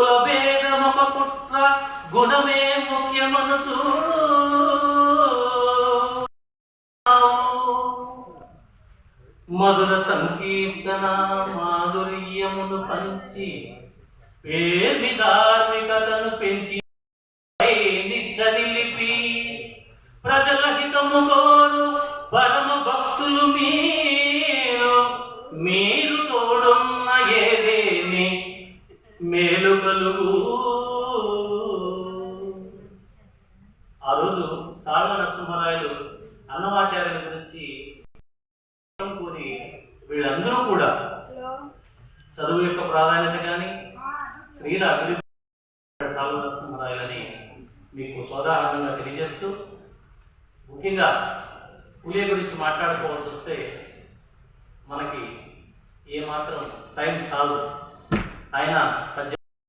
కులభేదమొక కుట్ర గుణమే ముఖ్యమనుచు. మధుర సంకీర్తన మాధుర్యమును పంచి పేర్మి ధార్మికతను పెంచి నిష్ట నిలిపి ప్రజల హితము కోరు పరమ భక్తులు మీరు. మీ కలుగు ఆ రోజు సాల్వ నరసింహరాయలు అన్నమాచార్యుల గురించి కూరి వీళ్ళందరూ కూడా చదువు యొక్క ప్రాధాన్యత కానీ స్త్రీల అభివృద్ధి సాల్వ నరసింహరాయలని మీకు సోదాహరణంగా తెలియజేస్తూ ముఖ్యంగా పులియ గురించి మాట్లాడుకోవాల్సి వస్తే మనకి ఏమాత్రం టైం సాల్వ్ ఆయన పద్య